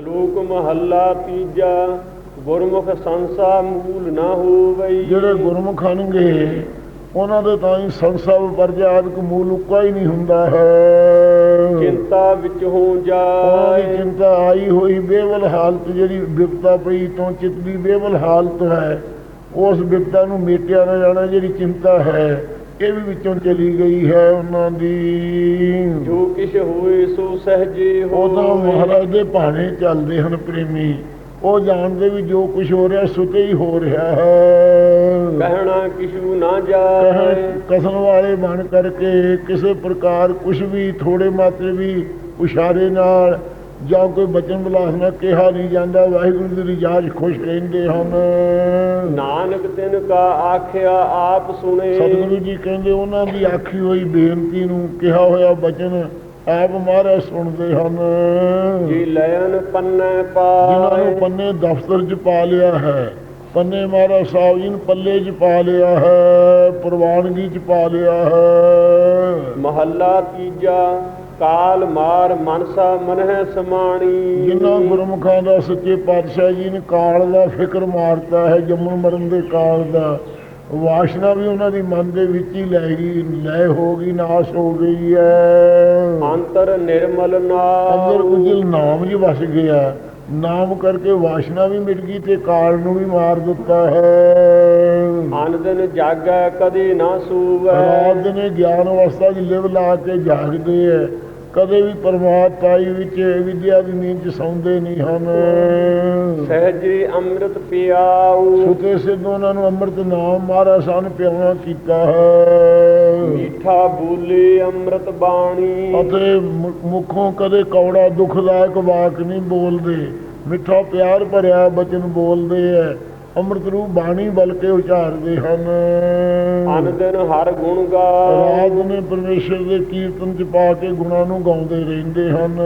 ਸ਼ਲੋਕ ਮਹੱਲਾ ਤੀਜਾ ਗੁਰਮੁਖ ਸੰਸਾ ਮੂਲ ਨਾ ਹੋਵਈ। ਜਿਹੜੇ ਗੁਰਮੁਖ ਹਨਗੇ ਉਹਨਾਂ ਦੇ ਤਾਂ ਹੀ ਸੰਸਵ ਪਰਜਾਦਿਕ ਮੂਲ ਉੱਕਾ ਹੀ ਨਹੀਂ ਹੁੰਦਾ ਹੈ। ਚਿੰਤਾ ਵਿੱਚ ਹੋ ਜਾਏ। ਚਿੰਤਾ ਆਈ ਹੋਈ ਬੇਵਲ ਹਾਲਤ ਜਿਹੜੀ ਵਿਪਤਾ ਪਈ ਤੋਂ ਚਿੱਤ ਦੀ ਬੇਵਲ ਹਾਲਤ ਹੈ ਉਸ ਵਿਪਤਾ ਨੂੰ ਮੇਟਿਆ ਨਾ ਜਾਣਾ ਜਿਹੜੀ ਚਿੰਤਾ ਹੈ। ਇਹ ਵੀ ਵਿੱਚੋਂ ਚਲੀ ਗਈ ਹੈ ਉਹਨਾਂ ਦੀ। ਜੋ ਕਿਛ ਹੋਏ ਸੋ ਸਹਜੇ ਉਹ ਤਾਂ ਹੋਵੇ ਮਹਾਰਾਜ ਦੇ ਭਾਣੇ ਚੱਲਦੇ ਹਨ ਪ੍ਰੇਮੀ। ਉਹ ਜਾਣਦੇ ਵੀ ਜੋ ਕੁਝ ਹੋ ਰਿਹਾ ਸੁਤੇ ਹੀ ਹੋ ਰਿਹਾ ਹੈ। ਕਹਿਣਾ ਕਿਛੂ ਨਾ ਜਾਏ। ਕਸਮ ਵਾਲੇ ਬਣ ਕਰਕੇ ਕਿਸੇ ਪ੍ਰਕਾਰ ਕੁਝ ਵੀ ਥੋੜੇ ਮਾਤਰੇ ਵੀ ਉਸ਼ਾਰੇ ਨਾਲ ਜਾਂ ਕੋਈ ਬਚਨ ਬਲਾਸ ਨਾਲ ਕਿਹਾ ਨਹੀਂ ਜਾਂਦਾ ਵਾਹਿਗੁਰੂ ਦੀ ਰਿਜਾਜ ਖੁਸ਼ ਰਹਿੰਦੇ ਹਨ। ਨਾਨਕ ਤਿਨ ਕਾ ਆਖਿਆ ਆਪ ਸੁਣੇ। ਸਤਿਗੁਰੂ ਜੀ ਕਹਿੰਦੇ ਉਹਨਾਂ ਦੀ ਆਖੀ ਹੋਈ ਬੇਨਤੀ ਨੂੰ ਕਿਹਾ ਹੋਇਆ ਬਚਨ ਆਪ ਮਹਾਰਾਜ ਸੁਣਦੇ ਹਨ। ਜੀ ਲයਨ ਪੰਨੇ ਜਿਨ੍ਹਾਂ ਨੂੰ ਪੰਨੇ ਦਫ਼ਤਰ 'ਚ ਪਾ ਲਿਆ ਹੈ ਪੰਨੇ ਮਹਾਰਾਜ ਸਾਹਿਬ ਜੀ ਨੂੰ ਪੱਲੇ 'ਚ ਪਾ ਲਿਆ ਹੈ ਪ੍ਰਵਾਨਗੀ 'ਚ ਪਾ ਲਿਆ ਹੈ। ਮਹੱਲਾ ਤੀਜਾ। ਕਾਲ ਮਾਰ ਮਨਸਾ ਮਨਹਿ ਸਮਾਣੀ। ਜਿਨ੍ਹਾਂ ਗੁਰਮੁਖਾਂ ਦਾ ਸੱਚੇ ਪਾਤਸ਼ਾਹ ਜੀ ਨੇ ਕਾਲ ਦਾ ਫਿਕਰ ਮਾਰਤਾ ਹੈ ਜੰਮਣ ਮਰਨ ਦੇ ਕਾਲ ਦਾ ਵਾਸ਼ਨਾ ਵੀ ਉਹਨਾਂ ਦੀ ਮਨ ਦੇ ਵਿੱਚ ਹੀ ਲੈ ਗਈ ਲੈ ਹੋ ਗਈ ਨਾਸ਼ ਹੋ ਗਈ ਹੈ। ਅੰਤਰ ਨਿਰਮਲ ਅੰਦਰ ਨਾਮ ਉਜਲ ਨਾਮ ਜੀ ਵਸ ਗਿਆ ਨਾਮ ਕਰਕੇ ਵਾਸ਼ਨਾ ਵੀ ਮਿਟ ਗਈ ਤੇ ਕਾਲ ਨੂੰ ਵੀ ਮਾਰ ਦਿੱਤਾ ਹੈ। ਅਨ ਦਿਨ ਜਾਗੈ ਕਦੇ ਨਾ ਸੂਵੈ। ਰਾਤ ਨੇ ਗਿਆਨ ਅਵਸਥਾ ਲਿਵ ਲਾ ਕੇ ਜਾਗਦੇ ਐ ਕਦੇ ਵੀ ਪਰਮਾਤ ਪਾਈ ਵਿੱਚ ਵਿਦਿਆ ਦੀ ਨੀਂਦ 'ਚ ਸੌਂਦੇ ਨਹੀਂ ਹਨ। ਸਹਜੇ ਅੰਮ੍ਰਿਤ ਪਿਆਉ। ਸੁਤੇ ਸਿੱਧ ਉਹਨਾਂ ਨੂੰ ਅੰਮ੍ਰਿਤ ਨਾਮ ਮਹਾਰਾਜ ਸਾਹਿਬ ਨੇ ਪਿਆਉਣਾ ਕੀਤਾ ਹੈ। ਮੀਠਾ ਬੋਲੇ ਅੰਮ੍ਰਿਤ ਬਾਣੀ। ਅਤੇ ਮੁਖੋਂ ਕਦੇ ਕੌੜਾ ਦੁਖਦਾਇਕ ਵਾਕ ਨਹੀਂ ਬੋਲਦੇ। ਮਿੱਠਾ ਪਿਆਰ ਭਰਿਆ ਬਚਨ ਬੋਲਦੇ ਐ ਅੰਮ੍ਰਿਤ ਰੂਪ ਬਾਣੀ ਬਲਕੇ ਉਚਾਰਦੇ ਹਨ। ਅਨ ਦਿਨ ਹਰ ਗੁਣ ਗਾ ਰਾਤ ਨੇ ਪਰਮੇਸ਼ਰ ਦੇ ਕੀਰਤਨ ਚ ਪਾ ਕੇ ਗੁਣਾਂ ਨੂੰ ਗਾਉਂਦੇ ਰਹਿੰਦੇ ਹਨ।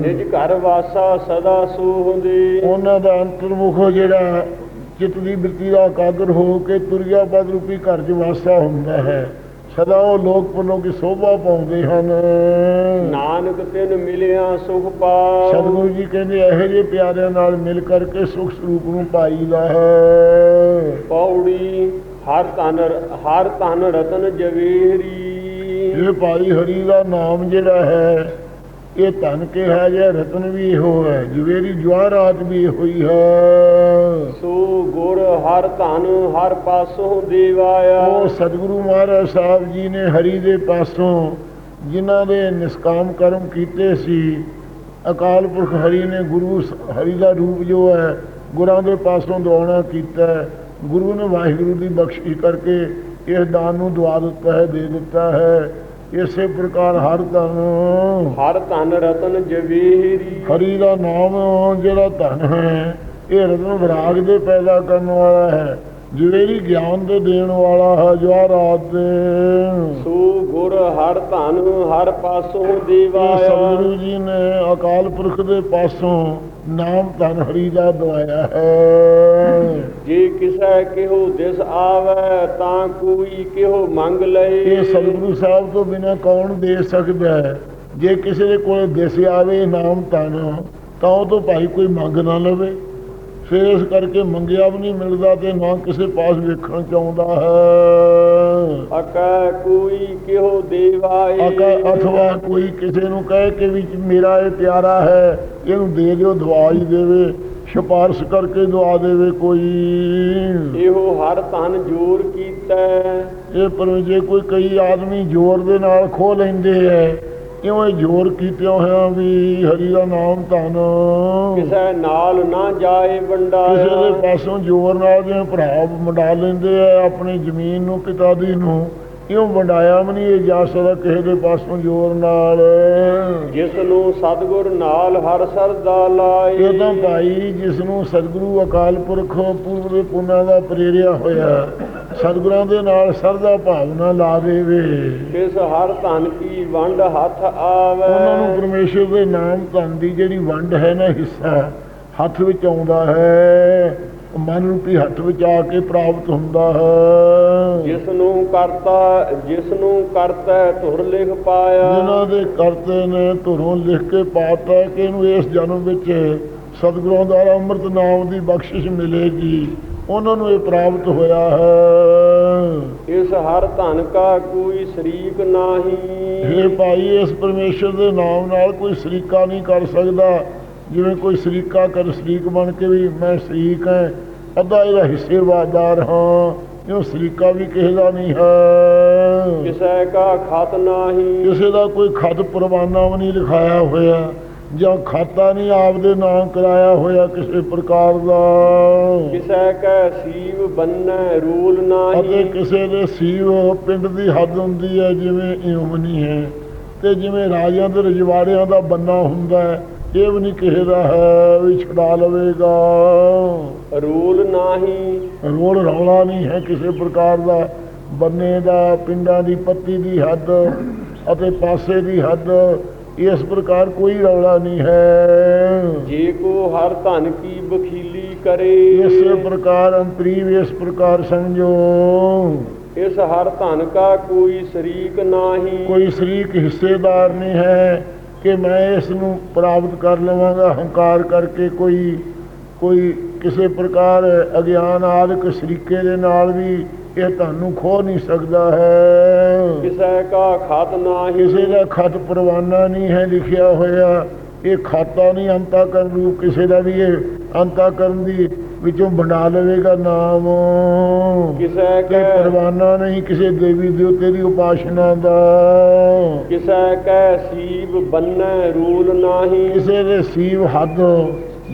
ਨਿਜ ਘਰ ਵਾਸਾ ਸਦਾ ਸੋਹੰਦੇ। ਉਹਨਾਂ ਦਾ ਅੰਤਰਮੁਖ ਜਿਹੜਾ ਚਿੱਤ ਦੀ ਬਿਰਤੀ ਦਾ ਇਕਾਗਰ ਹੋ ਕੇ ਤੁਰਿਆ ਪਦ ਰੂਪੀ ਘਰ 'ਚ ਵਾਸਾ ਹੁੰਦਾ ਹੈ। ਸਦਾ ਉਹ ਲੋਕ ਪਰਲੋਕ ਦੀ ਸੋਭਾ ਪਾਉਂਦੇ ਹਨ? ਨਾਨਕ ਤਿਨ ਮਿਲਿਆ ਸੁਖ ਪਾਉ ਸਤਿਗੁਰੂ ਜੀ ਕਹਿੰਦੇ ਇਹੋ ਜਿਹੇ ਪਿਆਰਿਆਂ ਨਾਲ ਮਿਲ ਕਰਕੇ ਸੁਖ ਸਰੂਪ ਨੂੰ ਪਾਈਦਾ ਹੈ। ਪੌੜੀ ਹਰ ਤਨ ਹਰ ਤਨ ਰਤਨ ਜਵੇਹਰੀ ਇਹ ਭਾਈ ਹਰੀ ਦਾ ਨਾਮ ਜਿਹੜਾ ਹੈ ਇਹ ਧਨ ਕੇ ਹੈ ਜੇ ਰਤਨ ਵੀ ਇਹੋ ਹੈ ਜਵੇਰੀ ਜਵਾਹਰਾਤ ਵੀ ਇਹੋ ਹੀ ਸੋ ਗੁਰ ਹਰ ਧਨ ਹਰ ਪਾਸੋਂ ਦੇਵਾਇਆ ਉਹ ਸਤਿਗੁਰੂ ਮਹਾਰਾਜ ਸਾਹਿਬ ਜੀ ਨੇ ਹਰੀ ਦੇ ਪਾਸੋਂ ਜਿਨ੍ਹਾਂ ਦੇ ਨਿਸਕਾਮ ਕਰਮ ਕੀਤੇ ਸੀ ਅਕਾਲ ਪੁਰਖ ਹਰੀ ਨੇ ਗੁਰੂ ਹਰੀ ਦਾ ਰੂਪ ਜੋ ਹੈ ਗੁਰਾਂ ਦੇ ਪਾਸੋਂ ਦਵਾਉਣਾ ਕੀਤਾ। ਹੈ। ਗੁਰੂ ਨੇ ਵਾਹਿਗੁਰੂ ਦੀ ਬਖਸ਼ਿਸ਼ ਕਰਕੇ ਇਸ ਦਾਨ ਨੂੰ ਦਵਾ ਦਿੱਤਾ ਹੈ ਦੇ ਦਿੱਤਾ ਹੈ। ਇਸੇ ਪ੍ਰਕਾਰ ਹਰ ਧਨ ਹਰ ਧਨ ਰਤਨ ਜਵੇਹਰੀ। ਹਰੀ ਦਾ ਨਾਮ ਜਿਹੜਾ ਧਨ ਹੈ ਇਹ ਰਤਨ ਵਿਰਾਗ ਦੇ ਪੈਦਾ ਕਰਨ ਵਾਲਾ ਹੈ ਜਵੇਰੀ ਗਿਆਨ ਦੇ ਦੇਣ ਵਾਲਾ ਹੈ ਜਵਾਹਰਾਤ ਦੇ। ਸੋ ਗੁਰ ਹਰ ਧਨ ਹਰ ਪਾਸੋਂ ਦੇਵਾਇਆ ਸਤਿਗੁਰੂ ਜੀ ਨੇ ਅਕਾਲ ਪੁਰਖ ਦੇ ਪਾਸੋਂ ਨਾਮ ਧਨ ਹਰੀ ਦਾ ਦਵਾਇਆ ਹੈ। ਜੇ ਕਿਸੈ ਕਿਹੋ ਦਿਸ ਆਵੈ ਤਾਂ ਕੋਈ ਕਿਹੋ ਮੰਗ ਲਏ। ਇਹ ਸਤਿਗੁਰੂ ਸਾਹਿਬ ਤੋਂ ਬਿਨਾ ਕੌਣ ਦੇ ਸਕਦਾ ਹੈ? ਜੇ ਕਿਸੇ ਦੇ ਕੋਲ ਦਿਸ ਆਵੇ ਨਾਮ ਧਨ ਤਾਂ ਉਹ ਤੋਂ ਭਾਈ ਕੋਈ ਮੰਗ ਨਾ ਲਵੇ। ਫਿਰ ਇਸ ਕਰਕੇ ਮੰਗਿਆ ਵੀ ਨਹੀਂ ਮਿਲਦਾ ਤੇ ਨਾ ਕਿਸੇ ਪਾਸ ਵੇਖਣ ਚ ਆਉਂਦਾ ਹੈ। ਅਕੈ ਕੋਈ ਕਿਹੋ ਦੇਵਾਏ ਅਕਾ ਅਥਵਾ ਕੋਈ ਕਿਸੇ ਨੂੰ ਕਹੇ ਕਿ ਵੀ ਮੇਰਾ ਇਹ ਪਿਆਰਾ ਹੈ ਇਹਨੂੰ ਦੇ ਦਿਓ ਦਵਾ ਹੀ ਦੇਵੇ ਸਿਫਾਰਿਸ਼ ਕਰਕੇ ਦਵਾ ਦੇਵੇ ਕੋਈ। ਇਹੋ ਹਰ ਧਨ ਜੋਰ ਕੀਤਾ ਇਹ ਪਰ ਜੇ ਕੋਈ ਕਈ ਆਦਮੀ ਜ਼ੋਰ ਦੇ ਨਾਲ ਖੋ ਲੈਂਦੇ ਐ ਕਿਉਂ ਇਹ ਜ਼ੋਰ ਕੀਤੇ ਹੋਇਆ ਵੀ ਹਰੀ ਦਾ ਨਾਮ ਧਨ? ਕਿਸੈ ਨਾਲ ਨਾ ਜਾਏ ਕਿਸੇ ਦੇ ਵੰਡਾਇਆ ਪਾਸੋਂ ਜ਼ੋਰ ਨਾਲ ਜਿਵੇਂ ਭਰਾ ਵੰਡਾ ਲੈਂਦੇ ਆ ਆਪਣੀ ਜ਼ਮੀਨ ਨੂੰ ਪਿਤਾ ਦੀ ਨੂੰ। ਇਉਂ ਵੰਡਾਇਆ ਨਹੀਂ ਇਹ ਜਾ ਸਕਦਾ ਕਿਸੇ ਦੇ ਪਾਸੋਂ ਜ਼ੋਰ ਨਾਲ? ਜਿਸ ਨੂੰ ਸਤਿਗੁਰ ਨਾਲ ਹਰ ਸਰਦਾ ਲਾਏ। ਇਹ ਤਾਂ ਭਾਈ ਜਿਸ ਨੂੰ ਸਤਿਗੁਰੂ ਅਕਾਲ ਪੁਰਖ ਪੂਰਬ ਦੇ ਪੁੰਨਾਂ ਦਾ ਪ੍ਰੇਰਿਆ ਹੋਇਆ ਸਤਿਗੁਰਾਂ ਦੇ ਨਾਲ ਸਰਦਾ ਭਾਵਨਾ ਲਾ ਦੇਵੇ ਕਿਸ ਹਰ ਧਨ ਕੀ ਵੰਡ ਹੱਥ ਆਵੇ। ਉਹਨਾਂ ਨੂੰ ਪਰਮੇਸ਼ਰ ਦੇ ਨਾਮ ਧਨ ਦੀ ਜਿਹੜੀ ਵੰਡ ਹੈ ਨਾ ਹਿੱਸਾ ਹੱਥ ਵਿੱਚ ਆਉਂਦਾ ਹੈ। ਮਨ ਰੂਪੀ ਹੱਥ ਵਿੱਚ ਆ ਕੇ ਪ੍ਰਾਪਤ ਹੁੰਦਾ ਹੈ। ਜਿਸ ਨੂੰ ਕਰਤਾ ਜਿਸ ਨੂੰ ਕਰਤਾ ਧੁਰ ਲਿਖ ਪਾਇਆ। ਜਿਨ੍ਹਾਂ ਦੇ ਕਰਤੇ ਨੇ ਧੁਰੋਂ ਲਿਖ ਕੇ ਪਾਤਾ ਕਿ ਇਹਨੂੰ ਇਸ ਜਨਮ ਵਿੱਚ ਸਤਿਗੁਰਾਂ ਦੁਆਰਾ ਅੰਮ੍ਰਿਤ ਨਾਮ ਦੀ ਬਖਸ਼ਿਸ਼ ਮਿਲੇਗੀ। ਉਹਨਾਂ ਨੂੰ ਇਹ ਪ੍ਰਾਪਤ ਹੋਇਆ ਹੈ। ਇਸ ਹਰ ਧਨ ਕਾ ਕੋਈ ਸ਼ਰੀਕ ਇਹ ਨਾਹੀ ਭਾਈ ਇਸ ਪਰਮੇਸ਼ਰ ਦੇ ਨਾਮ ਨਾਲ ਕੋਈ ਸ਼ਰੀਕਾ ਨਹੀਂ ਕਰ ਸਕਦਾ। ਜਿਵੇਂ ਕੋਈ ਸ਼ਰੀਕਾ ਕਰ ਸ਼ਰੀਕ ਬਣ ਕੇ ਵੀ ਮੈਂ ਸ਼ਰੀਕ ਹਾਂ ਅੱਧਾ ਇਹਦਾ ਹਿੱਸੇਵਾਦਾਰ ਹਾਂ ਇਹ ਸ਼ਰੀਕਾ ਵੀ ਕਿਸੇ ਦਾ ਨਹੀਂ ਹੈ। ਕਿਸੈ ਕਾ ਖਤ ਨਾਹੀ। ਕਿਸੇ ਦਾ ਕੋਈ ਖਤ ਪਰਵਾਨਾ ਵੀ ਨਹੀਂ ਲਿਖਾਇਆ ਹੋਇਆ ਜਾਂ ਖਾਤਾ ਨਹੀਂ ਆਪਦੇ ਨਾਮ ਕਰਾਇਆ ਹੋਇਆ ਕਿਸੇ ਪ੍ਰਕਾਰ ਦਾ। ਕਿਸੈ ਕੈ ਸੀਵ ਬੰਨੈ ਰੂਲ ਅਤੇ ਨਾਹੀ ਕਿਸੇ ਦੇ ਸੀਵ ਪਿੰਡ ਦੀ ਹੱਦ ਹੁੰਦੀ ਹੈ ਜਿਵੇਂ ਇਉਂ ਨਹੀਂ ਹੈ। ਤੇ ਜਿਵੇਂ ਰਾਜਿਆਂ ਦੇ ਰਜਵਾੜਿਆਂ ਦਾ ਬੰਨਾ ਹੁੰਦਾ ਹੈ ਇਹ ਵੀ ਨਹੀਂ ਕਿਸੇ ਦਾ ਹੈ ਵੀ ਛਡਾ ਲਵੇਗਾ। ਰੂਲ ਨਾਹੀ। ਰੋਲ ਰੌਲਾ ਨਹੀਂ ਹੈ ਕਿਸੇ ਪ੍ਰਕਾਰ ਦਾ। ਬੰਨੇ ਦਾ ਪਿੰਡਾਂ ਦੀ ਪੱਤੀ ਦੀ ਹੱਦ ਅਤੇ ਪਾਸੇ ਦੀ ਹੱਦ ਇਸ ਪ੍ਰਕਾਰ ਕੋਈ ਰੌਲਾ ਨਹੀਂ ਹੈ। ਜੇ ਕੋ ਹਰ ਧਨ ਕੀ ਬਖੀਲੀ ਕਰੇ। ਇਸੇ ਪ੍ਰਕਾਰ ਅੰਤਰੀਵ ਇਸ ਪ੍ਰਕਾਰ ਸਮਝੋ ਇਸ ਹਰ ਧਨ ਕਾ ਕੋਈ ਸ਼ਰੀਕ ਨਾਹੀ। ਕੋਈ ਸ਼ਰੀਕ ਹਿੱਸੇਦਾਰ ਨਹੀਂ ਹੈ। ਕਿ ਮੈਂ ਇਸ ਨੂੰ ਪ੍ਰਾਪਤ ਕਰ ਲਵਾਂਗਾ ਹੰਕਾਰ ਕਰਕੇ ਕੋਈ ਕੋਈ ਕਿਸੇ ਪ੍ਰਕਾਰ ਅਗਿਆਨ ਆਦਿਕ ਸ਼ਰੀਕੇ ਦੇ ਨਾਲ ਵੀ ਇਹ ਤੁਹਾਨੂੰ ਖੋ ਨਹੀਂ ਸਕਦਾ ਹੈ। ਕਿਸੈ ਕਾ ਖਤ ਨਾਹੀ। ਕਿਸੇ ਦਾ ਖਤ ਪਰਵਾਨਾ ਨਹੀਂ ਹੈ ਲਿਖਿਆ ਹੋਇਆ। ਇਹ ਖਾਤਾ ਨਹੀਂ ਅੰਤਾ ਕਰਨ ਰੂਪ ਕਿਸੇ ਦਾ ਵੀ ਇਹ ਅੰਤਾ ਕਰਨ ਦੀ ਵਿੱਚੋਂ ਬਣਾ ਲਵੇਗਾ ਨਾਮ। ਕਿਸੈ ਕਿ ਪਰਵਾਨਾ ਨਹੀਂ ਕਿਸੇ ਦੇਵੀ ਦੇਵਤੇ ਦੀ ਉਪਾਸ਼ਨਾ ਦਾ। ਕਿਸੈ ਕੈ ਸੀਬ ਬੰਨੈ ਰੂਲ ਨਾਹੀ। ਕਿਸੇ ਦੇ ਸੀਵ ਹੱਦ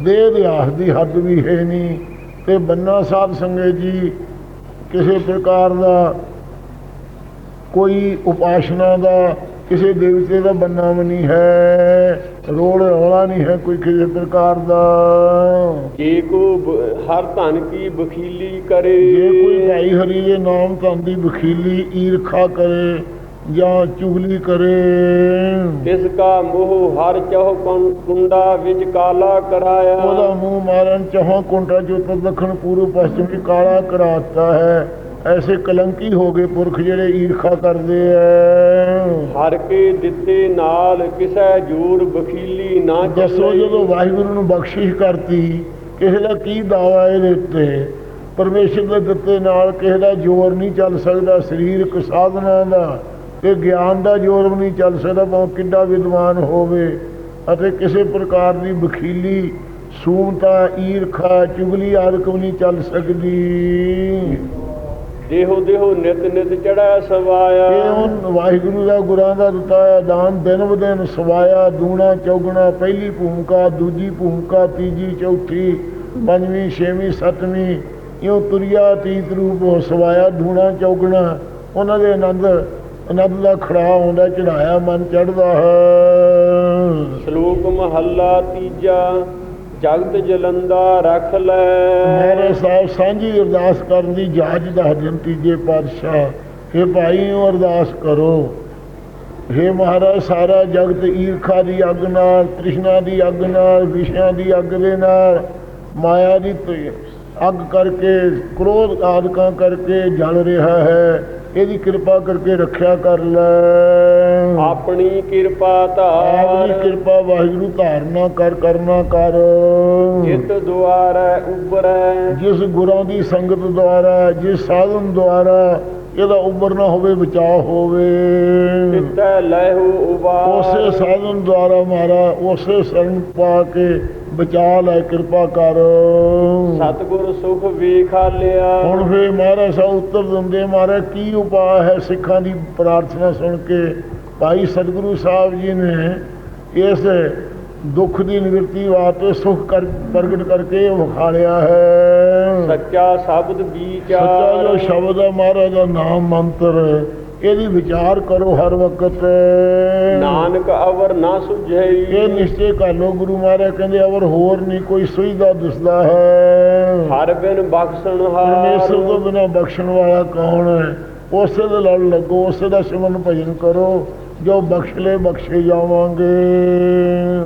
ਦੇ ਆਹ ਦੀ ਹੱਦ ਵੀ ਹੈ ਨਹੀਂ। ਤੇ ਬੰਨਾ ਸਾਧ ਸੰਗਤ ਜੀ ਕਿਸੇ ਪ੍ਰਕਾਰ ਦਾ ਕੋਈ ਉਪਾਸ਼ਨਾ ਦਾ ਕਿਸੇ ਦੇਵਤੇ ਦਾ ਬੰਨਾ ਵੀ ਨਹੀਂ ਹੈ ਰੋੜ ਰੌਲਾ ਨਹੀਂ ਹੈ ਕੋਈ ਕਿਸੇ ਪ੍ਰਕਾਰ ਦਾ। ਜੇ ਕੋ ਹਰ ਧਨ ਕੀ ਬਖੀਲੀ ਕਰੇ। ਜੇ ਕੋਈ ਭਾਈ ਹਰੀ ਦੇ ਨਾਮ ਧਨ ਦੀ ਬਖੀਲੀ ਈਰਖਾ ਕਰੇ ਜਾਂ ਚੁਗਲੀ ਕਰੇ। ਇਸ ਕਾ ਮੋਹ ਹਰ ਚਹੁ ਕੁੰਡਾ ਵਿੱਚ ਕਾਲਾ ਕਰਾਇਆ। ਉਹਦਾ ਮੂੰਹ ਮਾਰਨ ਚਾਹਾਂ ਕੁੰਟਾ ਜੋ ਉੱਤਰ ਦੱਖਣ ਪੂਰਬ ਪশ্ਚਿਮ ਦੀ ਕਾਲਾ ਕਰਾਤਾ ਹੈ। ਐਸੇ ਕਲੰਕੀ ਹੋ ਗਏ ਪੁਰਖ ਜਿਹੜੇ ਈਰਖਾ ਕਰਦੇ ਐ। ਹਰ ਕੇ ਦਿੱਤੇ ਨਾਲ ਕਿਸੈ ਜੋਰ ਬਖੀਲੀ ਨਾ ਦੱਸੋ। ਜਦੋਂ ਵਾਹਿਗੁਰੂ ਨੂੰ ਬਖਸ਼ਿਸ਼ ਕਰਤੀ ਕਿਸੇ ਦਾ ਕੀ ਦਾਵਾ ਇਹਦੇ ਉੱਤੇ? ਪਰਮੇਸ਼ਰ ਦੇ ਦਿੱਤੇ ਨਾਲ ਕਿਸੇ ਦਾ ਜ਼ੋਰ ਨਹੀਂ ਚੱਲ ਸਕਦਾ ਸਰੀਰਕ ਸਾਧਨਾ ਦਾ ਤੇ ਗਿਆਨ ਦਾ ਜ਼ੋਰ ਵੀ ਨਹੀਂ ਚੱਲ ਸਕਦਾ ਭਾਵੇਂ ਕਿੰਨਾ ਵਿਦਵਾਨ ਹੋਵੇ। ਅਤੇ ਕਿਸੇ ਪ੍ਰਕਾਰ ਦੀ ਬਖੀਲੀ ਸੂਮਤਾ ਈਰਖਾ ਚੁਗਲੀ ਆਦਿਕ ਵੀ ਨਹੀਂ ਚੱਲ ਸਕਦੀ। ਦੇਹੋ ਦੇਹੋ ਨਿਤ ਨਿਤ ਚੜ੍ਹੈ ਸਵਾਇਆ। ਹੁਣ ਵਾਹਿਗੁਰੂ ਦਾ ਗੁਰਾਂ ਦਾ ਦਿੱਤਾ ਹੈ ਦਾਨ ਦਿਨ ਬ ਦਿਨ ਸਵਾਇਆ ਦੂਣਾ ਚੌਗਣਾ ਪਹਿਲੀ ਭੂਮਿਕਾ ਦੂਜੀ ਭੂਮਿਕਾ ਤੀਜੀ ਚੌਥੀ ਪੰਜਵੀਂ ਛੇਵੀਂ ਸੱਤਵੀਂ ਇਉਂ ਤੁਰਿਆ ਤੀਤ ਰੂਪ ਉਹ ਸਵਾਇਆ ਦੂਣਾ ਚੌਗਣਾ। ਉਹਨਾਂ ਦੇ ਆਨੰਦ ਆਨੰਦ ਦਾ ਖੜਾ ਆਉਂਦਾ ਚੜਾਇਆ ਮਨ ਚੜਦਾ ਹੈ। ਸ਼ਲੋਕ ਮਹੱਲਾ ਤੀਜਾ। ਜਗਤ ਜਲੰਦਾ ਰੱਖ ਲੈ। ਮੇਰੇ ਸਾਹਿਬ ਸਾਂਝੀ ਅਰਦਾਸ ਕਰਨ ਦੀ ਜਾਜ ਦਾ ਹਜਨ ਤੀਜੇ ਪਾਤਸ਼ਾਹ ਇਹ ਭਾਈ ਅਰਦਾਸ ਕਰੋ। हे ਮਹਾਰਾਜ, ਸਾਰਾ ਜਗਤ ਈਰਖਾ ਦੀ ਅੱਗ ਨਾਲ, ਤ੍ਰਿਸ਼ਨਾ ਦੀ ਅੱਗ ਨਾਲ, ਵਿਸ਼ਿਆਂ ਦੀ ਅੱਗ ਦੇ ਨਾਲ, ਮਾਇਆ ਦੀ ਅੱਗ ਕਰਕੇ, ਕ੍ਰੋਧ ਆਦਿਕਾਂ ਕਰਕੇ ਜਲ ਰਿਹਾ ਹੈ। ਇਹਦੀ ਕਿਰਪਾ ਕਰਕੇ ਰੱਖਿਆ ਕਰ ਲੈ। ਆਪਣੀ ਕਿਰਪਾ ਆਪਣੀ ਧਾਰ ਕਿਰਪਾ ਵਾਹਿਗੁਰੂ ਧਾਰਨਾ ਕਰ ਕਰਨਾ ਕਰ। ਜਿਤ ਦੁਆਰੈ ਉਬਰੈ ਜਿਸ ਗੁਰਾਂ ਦੀ ਸੰਗਤ ਦੁਆਰਾ ਜਿਸ ਸਾਧਨ ਦੁਆਰਾ ਇਹਦਾ ਉਬਰਨਾ ਹੋਵੇ ਬਚਾਅ ਹੋਵੇ। ਤਿਤੈ ਲੈਹੁ ਉਬਾਰ। ਉਸੇ ਸਾਧਨ ਦੁਆਰਾ ਮਾਰਾ ਉਸੇ ਸ਼ਰਨ ਪਾ ਕੇ ਬਚਾ ਲੈ ਕਿਰਪਾ ਕਰ। ਸਤਿਗੁਰ ਸੁਖ ਵੇਖਾ ਲਿਆ। ਹੁਣ ਫੇ ਮਹਾਰਾਜ ਸਾ ਉੱਤਰ ਦਿੰਦੇ ਮਹਾਰਾਜ ਕੀ ਉਪਾਅ ਹੈ ਸਿੱਖਾਂ ਦੀ ਪ੍ਰਾਰਥਨਾ ਸੁਣ ਕੇ? ਭਾਈ ਸਤਿਗੁਰੂ ਸਾਹਿਬ ਜੀ ਨੇ ਇਸ ਦੁੱਖ ਦੀ ਨਿਵਰਤੀ ਵਾਸਤੇ ਸੁਖ ਕਰ ਪ੍ਰਗਟ ਕਰਕੇ ਇਹ ਵਿਖਾਲਿਆ ਹੈ। ਸੱਚਾ ਸ਼ਬਦ ਸੱਚਾ ਜੋ ਵਿਚਾਰ ਸ਼ਬਦ ਹੈ ਮਹਾਰਾਜ ਦਾ ਨਾਮ ਮੰਤਰ ਇਹਦੀ ਵਿਚਾਰ ਕਰੋ ਹਰ ਵਕਤ। ਨਾਨਕ ਅਵਰ ਨਾ ਇਹ ਸੁਝਈ ਨਿਸ਼ਚੈ ਕਰ ਲੋ ਗੁਰੂ ਮਹਾਰਾਜ ਕਹਿੰਦੇ ਅਵਰ ਹੋਰ ਨਹੀਂ ਕੋਈ ਸੁਝਦਾ ਦਿਸਦਾ ਹੈ। ਹਰ ਬਿਨ ਬਖਸ਼ਣ ਪਰਮੇਸ਼ਰ ਤੋਂ ਹਾਰ ਬਿਨਾ ਬਖਸ਼ਣ ਵਾਲਾ ਕੌਣ ਹੈ? ਉਸੇ ਦੇ ਲੜ ਲੱਗੋ ਉਸੇ ਦਾ ਸਿਮਰਨ ਭਜਨ ਕਰੋ। ਜੋ ਬਖਸ਼ ਲੈ ਬਖਸ਼ੇ ਜਾਵਾਂਗੇ।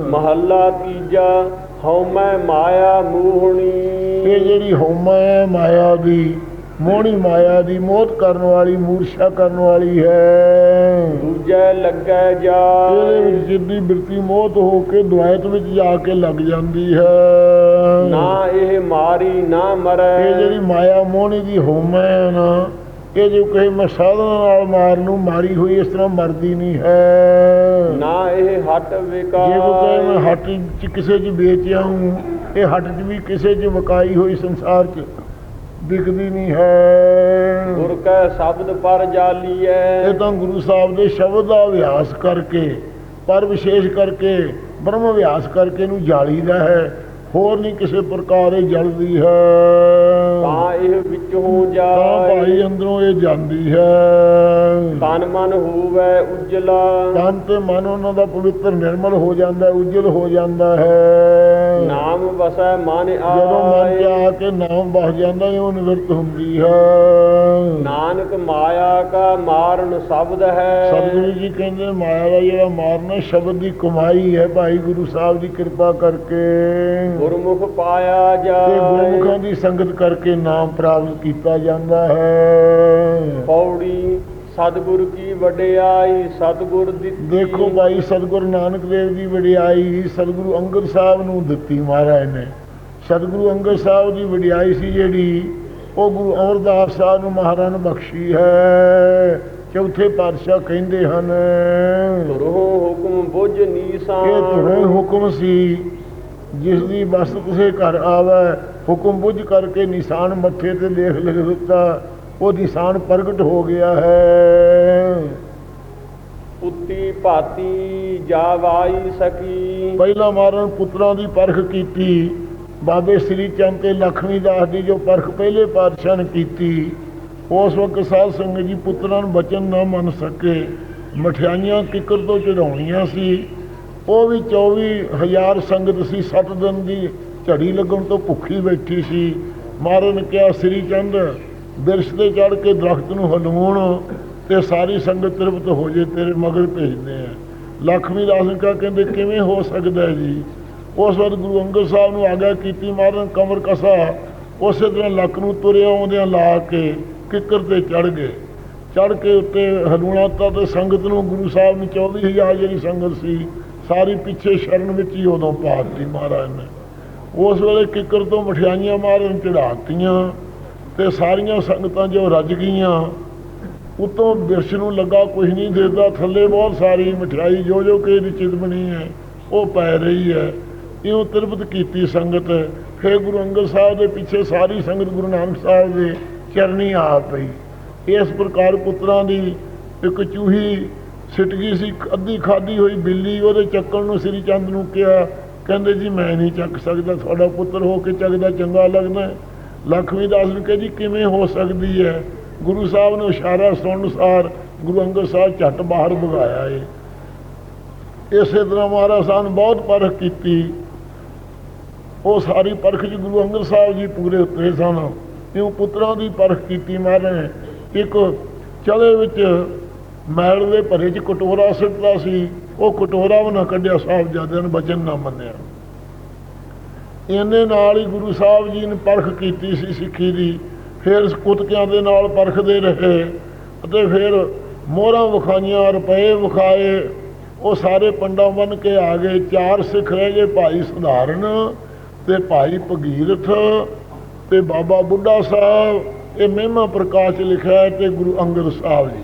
ਮਹੱਲਾ ਤੀਜਾ ਹਉਮੈ ਮਾਇਆ ਮੂਹਣੀ। ਇਹ ਜਿਹੜੀ ਹਉਮੈ ਮਾਇਆ ਦੀ ਮੋਹਣੀ ਮਾਇਆ ਦੀ ਮੋਹਤ ਕਰਨ ਵਾਲੀ ਮੂਰਛਾ ਕਰਨ ਵਾਲੀ ਹੈ। ਦੂਜੈ ਲੱਗੈ ਇਹਦੇ ਜਾਏ ਵਿੱਚ ਜਿੱਦੀ ਬਿਰਤੀ ਮੋਹਤ ਹੋ ਕੇ ਦੁਆਇਤ ਵਿੱਚ ਜਾ ਕੇ ਲੱਗ ਜਾਂਦੀ ਹੈ। ਨਾ ਇਹ ਮਾਰੀ ਨਾ ਮਰੈ। ਇਹ ਜਿਹੜੀ ਮਾਇਆ ਮੋਹਣੀ ਦੀ ਹਉਮੈ ਨਾ ਇਹ ਜੋ ਕਹੇ ਮੈਂ ਸਾਧਨਾ ਨਾਲ ਮਾਰ ਨੂੰ ਮਾਰੀ ਹੋਈ ਇਸ ਤਰ੍ਹਾਂ ਮਰਦੀ ਨਹੀਂ ਹੈ। ਨਾ ਇਹ ਹਟ ਜੇ ਕੋ ਕਹੇ ਮੈਂ ਹੱਟ ਚ ਕਿਸੇ ਚ ਵੇਚਿਆ ਹੂੰ ਇਹ ਹੱਟ ਚ ਵੀ ਕਿਸੇ ਚ ਵਕਾਈ ਹੋਈ ਸੰਸਾਰ ਚ ਵਿਕਦੀ ਨਹੀਂ ਹੈ। ਗੁਰ ਕੈ ਸ਼ਬਦ ਪਰ ਜਾਲੀਐ। ਇਹ ਤਾਂ ਗੁਰੂ ਸਾਹਿਬ ਦੇ ਸ਼ਬਦ ਦਾ ਅਭਿਆਸ ਕਰਕੇ ਪਰ ਵਿਸ਼ੇਸ਼ ਕਰਕੇ ਬ੍ਰਹਮ ਅਭਿਆਸ ਕਰਕੇ ਨੂੰ ਜਾਲੀਦਾ ਹੈ। ਹੋਰ ਨਹੀਂ ਕਿਸੇ ਪ੍ਰਕਾਰ ਇਹ ਜਲਦੀ ਹੈ। ਤਾਂ ਇਹ ਵਿੱਚੋਂ ਤਾਂ ਭਾਈ ਜਾਏ ਅੰਦਰੋਂ ਇਹ ਜਾਂਦੀ ਹੈ। ਤਨ ਮਨ ਹੋਵੇ ਉਜਲਾ। ਤਨ ਤੇ ਮਨ ਉਹਨਾਂ ਦਾ ਪਵਿੱਤਰ ਨਿਰਮਲ ਹੋ ਜਾਂਦਾ ਹੈ ਉਜਲ ਹੋ ਜਾਂਦਾ ਹੈ। ਨਾਮ ਵਸੈ ਮਨ ਜਦੋਂ ਮਨ ਚ ਆਏ ਆ ਕੇ ਨਾਮ ਵਸ ਜਾਂਦਾ ਹੈ ਉਹ ਨਿਵਰਤ ਹੁੰਦੀ ਹੈ। ਨਾਨਕ ਮਾਇਆ ਕਾ ਸ਼ਬਦ ਹੈ। ਸਤਿਗੁਰੂ ਜੀ ਕਹਿੰਦੇ ਮਾਇਆ ਦਾ ਜਿਹੜਾ ਮਾਰਨਾ ਸ਼ਬਦ ਦੀ ਕਮਾਈ ਹੈ ਭਾਈ ਗੁਰੂ ਸਾਹਿਬ ਦੀ ਕਿਰਪਾ ਕਰਕੇ। ਗੁਰਮੁਖ ਪਾਇਆ ਤੇ ਗੁਰਮੁਖਾਂ ਜਾਏ ਦੀ ਸੰਗਤ ਕਰਕੇ ਨਾਮ ਪ੍ਰਾਪਤ ਕੀਤਾ ਜਾਂਦਾ ਹੈ। ਪੌੜੀ ਸਤਿਗੁਰ ਕੀ ਵਡਿਆਈ ਸਤਿਗੁਰ ਦਿੱਤੀ। ਦੇਖੋ ਭਾਈ ਸਤਿਗੁਰੂ ਨਾਨਕ ਦੇਵ ਦੀ ਵਡਿਆਈ ਸਤਿਗੁਰੂ ਅੰਗਦ ਸਾਹਿਬ ਨੂੰ ਦਿੱਤੀ ਮਹਾਰਾਜ ਨੇ। ਸਤਿਗੁਰੂ ਅੰਗਦ ਸਾਹਿਬ ਦੀ ਵਡਿਆਈ ਸੀ ਜਿਹੜੀ ਉਹ ਗੁਰੂ ਅਮਰਦਾਸ ਸਾਹਿਬ ਨੂੰ ਮਹਾਰਾਜ ਨੇ ਬਖਸ਼ੀ ਹੈ। ਚੌਥੇ ਪਾਤਸ਼ਾਹ ਕਹਿੰਦੇ ਹਨ ਤੁਰਹੁ ਹੁਕਮ ਬੁਝ ਨੀਸਾਨ। ਇਹ ਤੁਰੇ ਹੁਕਮ ਸੀ ਜਿਸ ਦੀ ਬਸ ਕਿਸੇ ਘਰ ਆਵੇ ਹੁਕਮ ਬੁੱਝ ਕਰਕੇ ਨਿਸ਼ਾਨ ਮੱਥੇ ਤੇ ਲੇਖ ਲਿਖ ਦਿੱਤਾ ਉਹ ਨਿਸ਼ਾਨ ਪ੍ਰਗਟ ਹੋ ਗਿਆ ਹੈ। ਪੁੱਤੀ ਭਾਤੀ ਜਾਵਾਈ ਸਕੀ। ਪਹਿਲਾਂ ਮਾਰਨ ਪੁੱਤਰਾਂ ਦੀ ਪਰਖ ਕੀਤੀ ਬਾਬੇ ਸ੍ਰੀ ਚੰਦ ਤੇ ਲਖਮੀ ਦਾਸ ਦੀ ਜੋ ਪਰਖ ਪਹਿਲੇ ਪਾਤਸ਼ਾਹ ਨੇ ਕੀਤੀ ਉਸ ਵਕਤ ਸਾਧ ਸੰਗਤ ਜੀ ਪੁੱਤਰਾਂ ਨੂੰ ਬਚਨ ਨਾ ਮੰਨ ਸਕੇ, ਮਠਿਆਈਆਂ ਕਿੱਕਰ ਤੋਂ ਚੜਾਉਣੀਆਂ ਸੀ। ਉਹ ਵੀ 24000 ਸੰਗਤ ਸੀ 7 ਦਿਨ ਦੀ ਝੜੀ ਲੱਗਣ ਤੋਂ ਭੁੱਖੀ ਬੈਠੀ ਸੀ। ਮਹਾਰਾਜ ਨੇ ਕਿਹਾ, ਸ੍ਰੀ ਚੰਦ, ਬਿਰਸ਼ ਤੇ ਚੜ ਕੇ ਦਰਖਤ ਨੂੰ ਹਲੂਣ ਤੇ ਸਾਰੀ ਸੰਗਤ ਤ੍ਰਿਪਤ ਹੋ ਜੇ, ਤੇਰੇ ਮਗਰ ਭੇਜਦੇ ਆ। ਲਖਮੀ ਦਾਸ ਨੇ ਕਿਹਾ, ਕਹਿੰਦੇ, ਕਿਵੇਂ ਹੋ ਸਕਦਾ ਜੀ? ਉਸ ਵਕਤ ਗੁਰੂ ਅੰਗਦ ਸਾਹਿਬ ਨੂੰ ਆਗਿਆ ਕੀਤੀ, ਮਹਾਰਾਜ, ਕਮਰ ਕਸਾ। ਉਸੇ ਤਰ੍ਹਾਂ ਲੱਕ ਨੂੰ ਤੁਰਿਆ ਆਉਂਦਿਆਂ ਲਾ ਕੇ ਕਿੱਕਰ ਤੇ ਚੜ ਗਏ। ਚੜ ਕੇ ਉੱਤੇ ਹਲੂਣਾ ਤਾ ਤੇ ਸੰਗਤ ਨੂੰ ਗੁਰੂ ਸਾਹਿਬ ਨੇ 24000 ਜਿਹੜੀ ਸੰਗਤ ਸੀ, ਸਾਰੀ ਪਿੱਛੇ ਸ਼ਰਨ ਵਿੱਚ ਹੀ ਉਦੋਂ ਪਾ ਮਹਾਰਾਜ ਨੇ। ਉਸ ਵੇਲੇ ਕਿੱਕਰ ਤੋਂ ਮਠਿਆਈਆਂ ਮਾਰਨ ਚੜਾਤੀਆਂ ਤੇ ਸਾਰੀਆਂ ਸੰਗਤਾਂ ਜੋ ਰੱਜ ਗਈਆਂ, ਉਤੋਂ ਬਿਰਸ਼ ਨੂੰ ਲੱਗਾ ਕੁਝ ਨਹੀਂ ਦੇਦਾ, ਥੱਲੇ ਬਹੁਤ ਸਾਰੀ ਮਠਿਆਈ ਜੋ ਜੋ ਕਿ ਨਿਚਿਤ ਬਣੀ ਹੈ, ਉਹ ਪੈ ਰਹੀ ਹੈ। ਇਉਂ ਤਿਰਪਤ ਕੀਤੀ ਸੰਗਤ। ਫਿਰ ਗੁਰੂ ਅੰਗਦ ਸਾਹਿਬ ਦੇ ਪਿੱਛੇ ਸਾਰੀ ਸੰਗਤ ਗੁਰੂ ਨਾਨਕ ਸਾਹਿਬ ਦੇ ਚਰਨੀ ਆ ਪਈ। ਇਸ ਪ੍ਰਕਾਰ ਪੁੱਤਰਾਂ ਦੀ ਇੱਕ ਚੂਹੀ ਸਿੱਟ ਗਈ ਸੀ ਅੱਧੀ ਖਾਦੀ ਹੋਈ ਬਿੱਲੀ ਉਹਦੇ ਚੱਕਣ ਨੂੰ ਸ੍ਰੀ ਚੰਦ ਨੂੰ ਕਿਹਾ, ਕਹਿੰਦੇ ਜੀ ਮੈਂ ਨਹੀਂ ਚੱਕ ਸਕਦਾ, ਤੁਹਾਡਾ ਪੁੱਤਰ ਹੋ ਕੇ ਚੱਕਦਾ ਚੰਗਾ ਲੱਗਦਾ ਹੈ। ਲਖਮੀ ਦਾਸ ਨੂੰ ਕਹੇ ਜੀ ਕਿਵੇਂ ਹੋ ਸਕਦੀ ਹੈ? ਗੁਰੂ ਸਾਹਿਬ ਨੇ ਇਸ਼ਾਰਾ ਸੁਣਨ ਅਨੁਸਾਰ ਗੁਰੂ ਅੰਗਦ ਸਾਹਿਬ ਝੱਟ ਬਾਹਰ ਭਗਾਇਆ ਏ। ਇਸੇ ਤਰ੍ਹਾਂ ਮਹਾਰਾਜ ਸਾਹਿਬ ਨੇ ਬਹੁਤ ਪਰਖ ਕੀਤੀ। ਉਹ ਸਾਰੀ ਪਰਖ ਜੀ ਗੁਰੂ ਅੰਗਦ ਸਾਹਿਬ ਜੀ ਪੂਰੇ ਉਤਰੇ ਸਨ। ਇਉਂ ਪੁੱਤਰਾਂ ਦੀ ਪਰਖ ਕੀਤੀ ਮਹਾਰਾਜ ਇੱਕ ਚਲੇ ਵਿੱਚ ਮੈਲ ਦੇ ਭਰੇ ਚ ਕਟੋਰਾ ਸਿੱਟਦਾ ਸੀ। ਉਹ ਕਟੋਰਾ ਵੀ ਨਾ ਕੱਢਿਆ, ਸਾਹਿਬਜ਼ਾਦਿਆਂ ਨੇ ਬਚਨ ਨਾ ਮੰਨਿਆ। ਇਹਨੇ ਨਾਲ ਹੀ ਗੁਰੂ ਸਾਹਿਬ ਜੀ ਨੇ ਪਰਖ ਕੀਤੀ ਸੀ ਸਿੱਖੀ ਦੀ। ਫਿਰ ਕੁੱਤਕਿਆਂ ਦੇ ਨਾਲ ਪਰਖਦੇ ਰਹੇ ਅਤੇ ਫਿਰ ਮੋਹਰਾਂ ਵਿਖਾਈਆਂ, ਰੁਪਏ ਵਿਖਾਏ। ਉਹ ਸਾਰੇ ਪੰਡਾਂ ਬਣ ਕੇ ਆ ਗਏ। ਚਾਰ ਸਿੱਖ ਰਹਿ ਗਏ, ਭਾਈ ਸੁਧਾਰਨ ਤੇ ਭਾਈ ਭਗੀਰਥ। ਤੇ ਬਾਬਾ ਬੁੱਢਾ ਸਾਹਿਬ, ਇਹ ਮਹਿਮਾ ਪ੍ਰਕਾਸ਼ ਲਿਖਿਆ ਹੈ ਤੇ ਗੁਰੂ ਅੰਗਦ ਸਾਹਿਬ ਜੀ।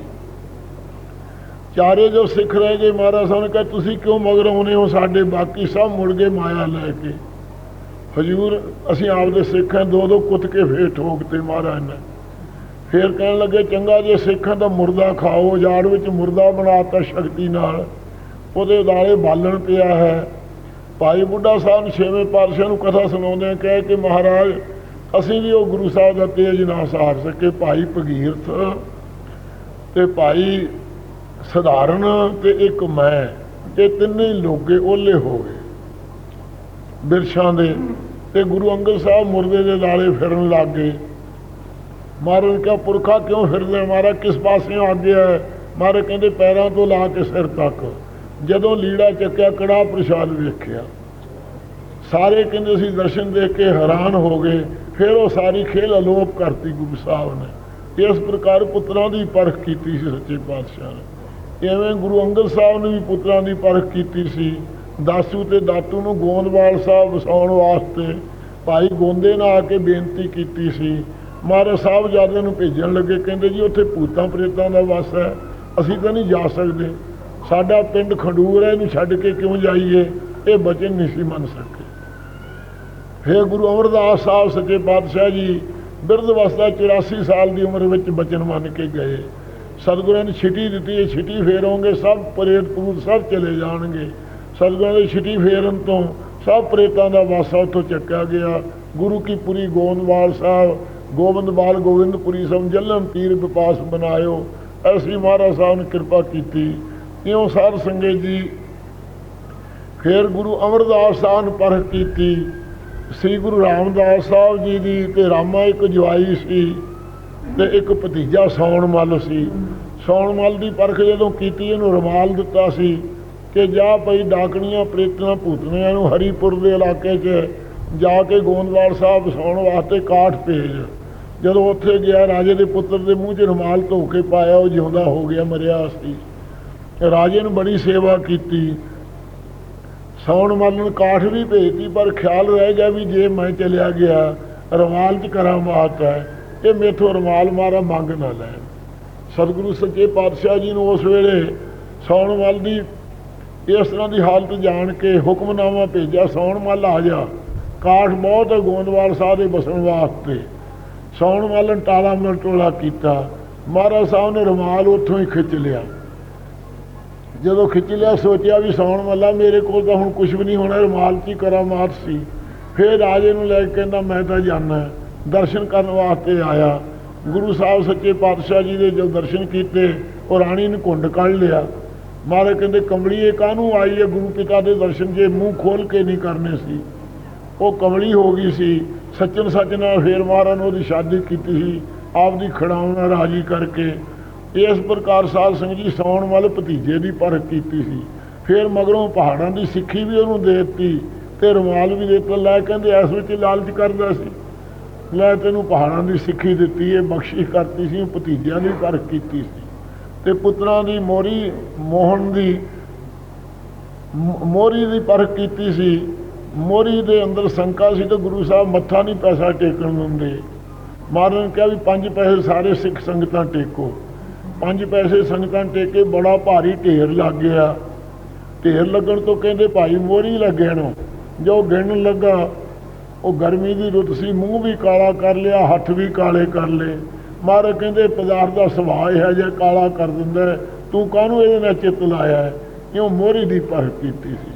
ਚਾਰੇ ਜੋ ਸਿੱਖ ਰਹਿ ਗਏ ਮਹਾਰਾਜ ਸਾਹਿਬ ਨੇ ਕਿਹਾ, ਤੁਸੀਂ ਕਿਉਂ ਮਗਰ ਆਉਨੇ ਹੋ? ਸਾਡੇ ਬਾਕੀ ਸਭ ਮੁੜ ਗਏ ਮਾਇਆ ਲੈ ਕੇ। ਹਜੂਰ, ਅਸੀਂ ਆਪਦੇ ਸਿੱਖ ਹਾਂ ਦੋ ਦੋ ਕੁੱਤ ਕੇ ਫੇਰ ਠੋਕਤੇ ਮਹਾਰਾਜ ਨੇ ਫੇਰ ਕਹਿਣ ਲੱਗੇ, ਚੰਗਾ ਜੇ ਸਿੱਖਾਂ ਦਾ ਮੁਰਦਾ ਖਾਓ ਜਾੜ ਵਿੱਚ ਮੁਰਦਾ ਬਣਾਤਾ ਸ਼ਕਤੀ ਨਾਲ। ਉਹਦੇ ਉਦਾਲੇ ਬਾਲਣ ਪਿਆ ਹੈ। ਭਾਈ ਬੁੱਢਾ ਸਾਹਿਬ ਨੇ ਛੇਵੇਂ ਪਾਤਸ਼ਾਹ ਨੂੰ ਕਥਾ ਸੁਣਾਉਂਦੇ ਕਹਿ ਕਿ ਮਹਾਰਾਜ ਅਸੀਂ ਵੀ ਉਹ ਗੁਰੂ ਸਾਹਿਬ ਦਾ ਤੇਜ ਨਾ ਸਹਾਰ ਸਕੇ, ਭਾਈ ਭਗੀਰਥ ਤੇ ਭਾਈ ਸਧਾਰਨ ਤੇ ਇੱਕ ਮੈਂ, ਇਹ ਤਿੰਨੇ ਹੀ ਲੋਗੇ ਓਲੇ ਹੋ ਗਏ। ਬਿਰਸ਼ਾਂ ਦੇ ਤੇ ਗੁਰੂ ਅੰਗਦ ਸਾਹਿਬ ਮੁਰਦੇ ਦੇ ਲਾਲੇ ਫਿਰਨ ਲੱਗ ਗਏ। ਮਹਾਰਾਜ ਨੇ ਕਿਹਾ, ਪੁਰਖਾ ਕਿਉਂ ਫਿਰਦੇ ਮਾਰਾ ਕਿਸ ਪਾਸਿਓਂ ਆ ਗਿਆ ਹੈ? ਮਹਾਰਾਜ ਕਹਿੰਦੇ, ਪੈਰਾਂ ਤੋਂ ਲਾ ਕੇ ਸਿਰ ਤੱਕ। ਜਦੋਂ ਲੀੜਾ ਚੱਕਿਆ ਕੜਾ ਪ੍ਰਸ਼ਾਦ ਵੇਖਿਆ। ਸਾਰੇ ਕਹਿੰਦੇ ਸੀ, ਦਰਸ਼ਨ ਦੇਖ ਕੇ ਹੈਰਾਨ ਹੋ ਗਏ। ਫਿਰ ਉਹ ਸਾਰੀ ਖੇਲ ਅਲੋਪ ਕਰਤੀ ਗੁਰੂ ਸਾਹਿਬ ਨੇ। ਇਸ ਪ੍ਰਕਾਰ ਪੁੱਤਰਾਂ ਦੀ ਪਰਖ ਕੀਤੀ ਸੀ ਸੱਚੇ ਪਾਤਸ਼ਾਹ ਨੇ। ਐਵੇਂ ਗੁਰੂ ਅੰਗਦ ਸਾਹਿਬ ਨੇ ਵੀ ਪੁੱਤਰਾਂ ਦੀ ਪਰਖ ਕੀਤੀ ਸੀ। ਦਾਸੂ ਤੇ ਦਾਤੂ ਨੂੰ ਗੋਂਦਵਾਲ ਸਾਹਿਬ ਵਸਾਉਣ ਵਾਸਤੇ ਭਾਈ ਗੋਂਦੇ ਨਾਲ ਆ ਕੇ ਬੇਨਤੀ ਕੀਤੀ ਸੀ। ਮਹਾਰਾਜ ਸਾਹਿਬ ਜਾਦੇ ਨੂੰ ਭੇਜਣ ਲੱਗੇ, ਕਹਿੰਦੇ ਜੀ, ਉੱਥੇ ਭੂਤਾਂ ਪ੍ਰੇਤਾਂ ਦਾ ਵਾਸ ਹੈ। ਅਸੀਂ ਤਾਂ ਨਹੀਂ ਜਾ ਸਕਦੇ। ਸਾਡਾ ਪਿੰਡ ਖੰਡੂਰ ਹੈ, ਇਹਨੂੰ ਛੱਡ ਕੇ ਕਿਉਂ ਜਾਈਏ? ਇਹ ਬਚਨ ਨਹੀਂ ਸੀ ਮੰਨ ਸਕੇ ਫਿਰ ਗੁਰੂ ਅਮਰਦਾਸ ਸਾਹਿਬ, ਸੱਚੇ ਪਾਤਸ਼ਾਹ ਜੀ, ਬਿਰਧ ਅਵਸਥਾ 84 ਸਾਲ ਦੀ ਉਮਰ ਵਿੱਚ ਬਚਨ ਮੰਨ ਕੇ ਗਏ। ਸਤਿਗੁਰਾਂ ਨੇ ਛਿਟੀ ਦਿੱਤੀ, ਇਹ ਛਿਟੀ ਫੇਰੋਂਗੇ ਸਭ ਪ੍ਰੇਤ ਪੂਤ ਸਭ ਚਲੇ ਜਾਣਗੇ। ਸਤਿਗੁਰਾਂ ਦੀ ਛਿਟੀ ਫੇਰਨ ਤੋਂ ਸਭ ਪ੍ਰੇਤਾਂ ਦਾ ਵਾਸਾ ਉੱਥੋਂ ਚੱਕਿਆ ਗਿਆ। ਗੁਰੂ ਕੀ ਪੁਰੀ ਗੋਬਿੰਦਵਾਲ ਸਾਹਿਬ, ਗੋਬਿੰਦਵਾਲ ਗੋਬਿੰਦਪੁਰੀ ਸਮਝਲਨ ਤੀਰ ਵਿਪਾਸ ਬਣਾਇਓ। ਐਸੀ ਮਹਾਰਾਜ ਸਾਹਿਬ ਨੇ ਕਿਰਪਾ ਕੀਤੀ। ਇਉਂ ਸਾਧ ਸੰਗਤ ਜੀ, ਫਿਰ ਗੁਰੂ ਅਮਰਦਾਸ ਸਾਹਿਬ ਨੇ ਪਰਖ ਕੀਤੀ। ਸ੍ਰੀ ਗੁਰੂ ਰਾਮਦਾਸ ਸਾਹਿਬ ਜੀ ਦੀ ਤੇ ਰਾਮਾ ਇੱਕ ਜਵਾਈ ਸੀ ਤੇ ਇੱਕ ਭਤੀਜਾ ਸੌਣ ਮੱਲ ਸੀ। ਸੌਣ ਮੱਲ ਦੀ ਪਰਖ ਜਦੋਂ ਕੀਤੀ ਇਹਨੂੰ ਰਮਾਲ ਦਿੱਤਾ ਸੀ ਕਿ ਜਾ ਪਈ ਡਾਕਣੀਆਂ ਪ੍ਰੇਤਨਾ ਭੂਤਨੀਆਂ ਨੂੰ ਹਰੀਪੁਰ ਦੇ ਇਲਾਕੇ 'ਚ ਜਾ ਕੇ ਗੋਂਦਵਾਲ ਸਾਹਿਬ ਸੌਣ ਵਾਸਤੇ ਕਾਠ ਭੇਜ। ਜਦੋਂ ਉੱਥੇ ਗਿਆ, ਰਾਜੇ ਦੇ ਪੁੱਤਰ ਦੇ ਮੂੰਹ 'ਚ ਰਮਾਲ ਧੋ ਕੇ ਪਾਇਆ, ਉਹ ਜਿਉਂਦਾ ਹੋ ਗਿਆ, ਮਰਿਆ ਸੀ। ਰਾਜੇ ਨੇ ਬੜੀ ਸੇਵਾ ਕੀਤੀ। ਸੌਣ ਮੱਲਨ ਕਾਠ ਵੀ ਭੇਜਤੀ, ਪਰ ਖਿਆਲ ਰਹਿ ਗਿਆ ਵੀ ਜੇ ਮੈਂ ਚਲਿਆ ਗਿਆ, ਰਮਾਲ 'ਚ ਕਰਾਂ ਕਰਾਮਾਤ ਹੈ ਇਹ ਮੇਥੋਂ ਰਮਾਲ ਮਾਰਾ ਮੰਗ ਨਾ ਲੈਣ ਸਤਿਗੁਰੂ ਸੱਚੇ ਪਾਤਸ਼ਾਹ ਜੀ ਨੂੰ ਉਸ ਵੇਲੇ ਸੌਣ ਮੱਲ ਦੀ, ਇਸ ਤਰ੍ਹਾਂ ਦੀ ਹਾਲਤ ਜਾਣ ਕੇ ਹੁਕਮਨਾਮਾ ਭੇਜਿਆ, ਸੌਣ ਮੱਲ ਆ ਜਾ, ਕਾਠ ਬਹੁਤ ਹੈ ਗੋਂਦਵਾਲ ਸਾਹਿਬ ਦੇ ਬਸਣ ਵਾਸਤੇ। ਸੌਣ ਮੱਲ ਟਾਲਾ ਮਲਟੋਲਾ ਕੀਤਾ, ਮਹਾਰਾਜ ਸਾਹਿਬ ਨੇ ਰਮਾਲ ਉੱਥੋਂ ਹੀ ਖਿੱਚ ਲਿਆ। ਜਦੋਂ ਖਿੱਚ ਲਿਆ, ਸੋਚਿਆ ਵੀ ਸੌਣ ਮੱਲਾ ਮੇਰੇ ਕੋਲ ਤਾਂ ਹੁਣ ਕੁਝ ਵੀ ਨਹੀਂ ਹੋਣਾ, ਰਮਾਲ 'ਚ ਹੀ ਕਰਾਮਾਤ ਸੀ। ਫਿਰ ਰਾਜੇ ਨੂੰ ਲੈ ਕੇ ਕਹਿੰਦਾ, ਮੈਂ ਤਾਂ ਜਾਣਾ ਦਰਸ਼ਨ ਕਰਨ ਵਾਸਤੇ ਆਇਆ। ਗੁਰੂ ਸਾਹਿਬ ਸੱਚੇ ਪਾਤਸ਼ਾਹ ਜੀ ਦੇ ਜੋ ਦਰਸ਼ਨ ਕੀਤੇ ਉਹ ਰਾਣੀ ਨੇ ਘੁੰਡ ਕੱਢ ਲਿਆ। ਮਾਰੇ ਕਹਿੰਦੇ ਕਮਲੀਏ ਕਾਹਨੂੰ ਆਈ ਹੈ? ਗੁਰੂ ਪਿਤਾ ਦੇ ਦਰਸ਼ਨ ਜੇ ਮੂੰਹ ਖੋਲ ਕੇ ਨਹੀਂ ਕਰਨੇ ਸੀ। ਉਹ ਕਮਲੀ ਹੋ ਗਈ ਸੀ। ਸੱਚਨ ਸੱਚ ਨਾਲ ਫੇਰ ਮਹਾਰਾਜ ਨੇ ਉਹਦੀ ਸ਼ਾਦੀ ਕੀਤੀ ਸੀ। ਆਪ ਆਪਦੀ ਖੜਾਉਣਾ ਰਾਜੀ ਕਰਕੇ ਇਸ ਪ੍ਰਕਾਰ ਸਾਧ ਸਿੰਘ ਜੀ ਸੌਣ ਵਾਲੇ ਭਤੀਜੇ ਦੀ ਪਰਖ ਕੀਤੀ ਸੀ। ਫਿਰ ਮਗਰੋਂ ਪਹਾੜਾਂ ਦੀ ਸਿੱਖੀ ਵੀ ਉਹਨੂੰ ਦੇ ਦਿੱਤੀ ਤੇ ਰੁਮਾਲ ਵੀ ਦੇ ਦਿੱਤਾ। ਲੈ ਕਹਿੰਦੇ ਇਸ ਵਿੱਚ ਲਾਲਚ ਕਰਦਾ ਸੀ। ਲੈ ਤੈਨੂੰ ਪਹਾੜਾਂ ਦੀ ਸਿੱਖੀ ਦਿੱਤੀ ਹੈ ਬਖਸ਼ਿਸ਼ ਕਰਤੀ ਸੀ ਭਤੀਜਿਆਂ ਦੀ ਪਰਖ ਕੀਤੀ ਸੀ। ਤੇ ਪੁੱਤਰਾਂ ਦੀ ਮੋਰੀ ਮੋਹਨ ਦੀ ਮ- ਮੋਰੀ ਦੀ ਪਰਖ ਕੀਤੀ ਸੀ। ਮੋਰੀ ਦੇ ਅੰਦਰ ਸ਼ੰਕਾ ਸੀ ਤੇ ਗੁਰੂ ਸਾਹਿਬ ਮੱਥਾ ਨਹੀਂ ਪੈਸਾ ਟੇਕਣ ਦਿੰਦੇ। ਮਹਾਰਾਜ ਨੇ ਕਿਹਾ ਵੀ ਪੰਜ ਪੈਸੇ ਸਾਰੇ ਸਿੱਖ ਸੰਗਤਾਂ ਟੇਕੋ। ਪੰਜ ਪੈਸੇ ਸੰਗਤਾਂ ਟੇਕੇ, ਬੜਾ ਭਾਰੀ ਢੇਰ ਲੱਗ ਗਿਆ। ਢੇਰ ਲੱਗਣ ਤੋਂ ਕਹਿੰਦੇ, ਭਾਈ, ਮੋਰੀ ਲੱਗੇ ਨੂੰ। ਜੋ ਗਿਣਨ ਲੱਗਾ, ਉਹ ਗਰਮੀ ਦੀ ਰੁੱਤ ਸੀ, ਮੂੰਹ ਵੀ ਕਾਲਾ ਕਰ ਲਿਆ, ਹੱਥ ਵੀ ਕਾਲੇ ਕਰ ਲਏ। ਮਹਾਰਾਜ ਕਹਿੰਦੇ ਪਦਾਰਥ ਦਾ ਸੁਭਾਅ ਹੈ ਜੇ ਕਾਲਾ ਕਰ ਦਿੰਦਾ ਤੂੰ ਕਾਹਨੂੰ ਇਹਦੇ ਨਾਲ ਚਿੱਤ ਲਾਇਆ ਕਿਉਂ ਮੋਰੀ ਦੀ ਪਰਖ ਕੀਤੀ ਸੀ?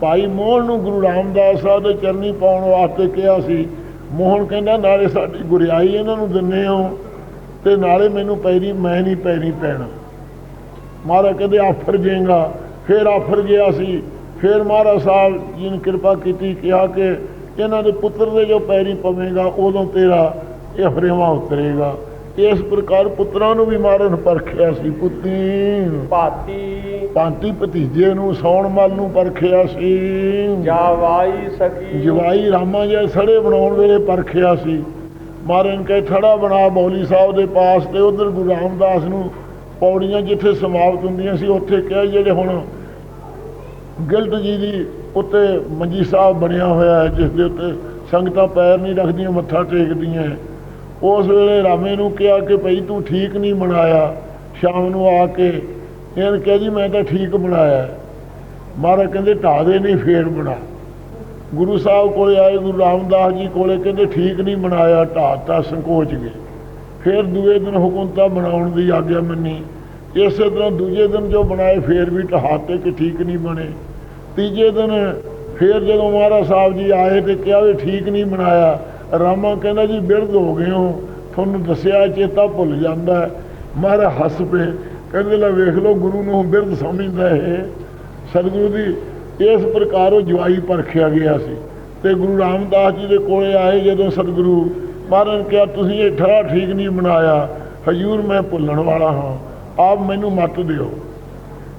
ਭਾਈ, ਮੋਹਨ ਨੂੰ ਗੁਰੂ ਰਾਮਦਾਸ ਸਾਹਿਬ ਦੇ ਚਰਨੀ ਪਾਉਣ ਵਾਸਤੇ ਕਿਹਾ ਸੀ। ਮੋਹਨ ਕਹਿੰਦਾ, ਨਾਲੇ ਸਾਡੀ ਗੁਰਿਆਈ ਇਹਨਾਂ ਨੂੰ ਦਿੰਨੇ ਹੋ। ਤੇ ਨਾਲੇ ਮੈਨੂੰ ਪੈਰੀ ਮੈਂ ਨਹੀਂ ਪੈਰੀ ਪੈਣਾ। ਮਹਾਰਾਜ ਕਹਿੰਦੇ ਆਫਰ ਜੇਗਾ ਫਿਰ ਆਫਰ ਗਿਆ ਸੀ। ਫਿਰ ਮਹਾਰਾਜ ਸਾਹਿਬ ਜੀ ਨੇ ਕਿਰਪਾ ਕੀਤੀ ਕਿਹਾ ਕਿ ਇਹਨਾਂ ਦੇ ਪੁੱਤਰ ਦੇ ਜੋ ਪੈਰੀ ਪਵੇਗਾ ਉਦੋਂ ਤੇਰਾ ਇਹ ਫਰੇਵਾ ਉਤਰੇਗਾ। ਇਸ ਪ੍ਰਕਾਰ ਪੁੱਤਰਾਂ ਨੂੰ ਵੀ ਮਹਾਰਾਜ ਨੇ ਪਰਖਿਆ ਸੀ ਪੁੱਤੀ। ਭਾਤੀ ਪਾਂਤੀ ਭਤੀਜੇ ਨੂੰ ਸੌਣ ਮਲ ਨੂੰ ਪਰਖਿਆ ਸੀ। ਜਾਵਾਈ ਸਕੀ। ਜਵਾਈ ਰਾਮਾ ਜੀ ਸੜੇ ਬਣਾਉਣ ਵੇਲੇ ਪਰਖਿਆ ਸੀ। ਮਹਾਰਾਜ ਨੇ ਕਹੇ ਥੜਾ ਬਣਾ ਬੌਲੀ ਸਾਹਿਬ ਦੇ ਪਾਸ ਤੇ ਉਧਰ ਗੁਰੂ ਰਾਮਦਾਸ ਨੂੰ ਪੌੜੀਆਂ ਜਿੱਥੇ ਸਮਾਪਤ ਹੁੰਦੀਆਂ ਸੀ, ਉੱਥੇ ਕਿਹਾ ਜਿਹੜੇ ਹੁਣ ਗਿਲਟ ਜੀ ਦੀ ਉੱਤੇ ਮੰਜੀ ਸਾਹਿਬ ਬਣਿਆ ਹੋਇਆ ਹੈ, ਜਿਸ ਦੇ ਉੱਤੇ ਸੰਗਤਾਂ ਪੈਰ ਨਹੀਂ ਰੱਖਦੀਆਂ, ਮੱਥਾ ਟੇਕਦੀਆਂ ਉਸ ਵੇਲੇ ਰਾਮੇ ਨੂੰ ਕਿਹਾ ਕਿ ਭਈ ਤੂੰ ਠੀਕ ਨਹੀਂ ਬਣਾਇਆ ਸ਼ਾਮ ਨੂੰ ਆ ਕੇ ਇਹਨ ਕਿਹਾ ਜੀ ਮੈਂ ਤਾਂ ਠੀਕ ਬਣਾਇਆ ਮਹਾਰਾਜ ਕਹਿੰਦੇ ਢਾਹ ਦੇ ਨਹੀਂ ਫੇਰ ਬਣਾ। ਗੁਰੂ ਸਾਹਿਬ ਕੋਲੇ ਆਏ, ਗੁਰੂ ਰਾਮਦਾਸ ਜੀ ਕੋਲੇ ਕਹਿੰਦੇ ਠੀਕ ਨਹੀਂ ਬਣਾਇਆ ਢਾਤਾ ਸੰਕੋਚ ਗਏ। ਫਿਰ ਦੂਏ ਦਿਨ ਹੁਕਮਤਾ ਬਣਾਉਣ ਦੀ ਆਗਿਆ ਮੰਨੀ। ਇਸੇ ਤਰ੍ਹਾਂ ਦੂਜੇ ਦਿਨ ਜੋ ਬਣਾਏ, ਫੇਰ ਵੀ ਢਹਾਤੇ ਕਿ ਠੀਕ ਨਹੀਂ ਬਣੇ। ਤੀਜੇ ਦਿਨ ਫੇਰ ਜਦੋਂ ਮਹਾਰਾਜ ਸਾਹਿਬ ਜੀ ਆਏ ਤੇ ਕਿਹਾ ਵੀ ਠੀਕ ਨਹੀਂ ਬਣਾਇਆ ਰਾਮਾ ਕਹਿੰਦਾ ਜੀ ਬਿਰਧ ਹੋ ਗਏ ਹੋ। ਤੁਹਾਨੂੰ ਦੱਸਿਆ ਚੇਤਾ ਭੁੱਲ ਜਾਂਦਾ ਮਹਾਰਾਜ ਹੱਸ ਪਏ। ਕਹਿੰਦੇ ਲੈ ਵੇਖ ਲਓ, ਗੁਰੂ ਨੂੰ ਬਿਰਧ ਸਮਝਦਾ ਹੈ ਸਤਿਗੁਰੂ ਦੀ ਇਸ ਪ੍ਰਕਾਰ ਉਹ ਜਵਾਈ ਪਰਖਿਆ ਗਿਆ ਸੀ। ਤੇ ਗੁਰੂ ਰਾਮਦਾਸ ਜੀ ਦੇ ਕੋਲੇ ਆਏ ਜਦੋਂ ਸਤਿਗੁਰੂ ਮਹਾਰਾਜ ਕਿਹਾ, ਤੁਸੀਂ ਇਹ ਠਰਾ ਠੀਕ ਨਹੀਂ ਬਣਾਇਆ। ਹਜੂਰ ਮੈਂ ਭੁੱਲਣ ਵਾਲਾ ਹਾਂ। ਆਪ ਮੈਨੂੰ ਮੱਤ ਦਿਓ।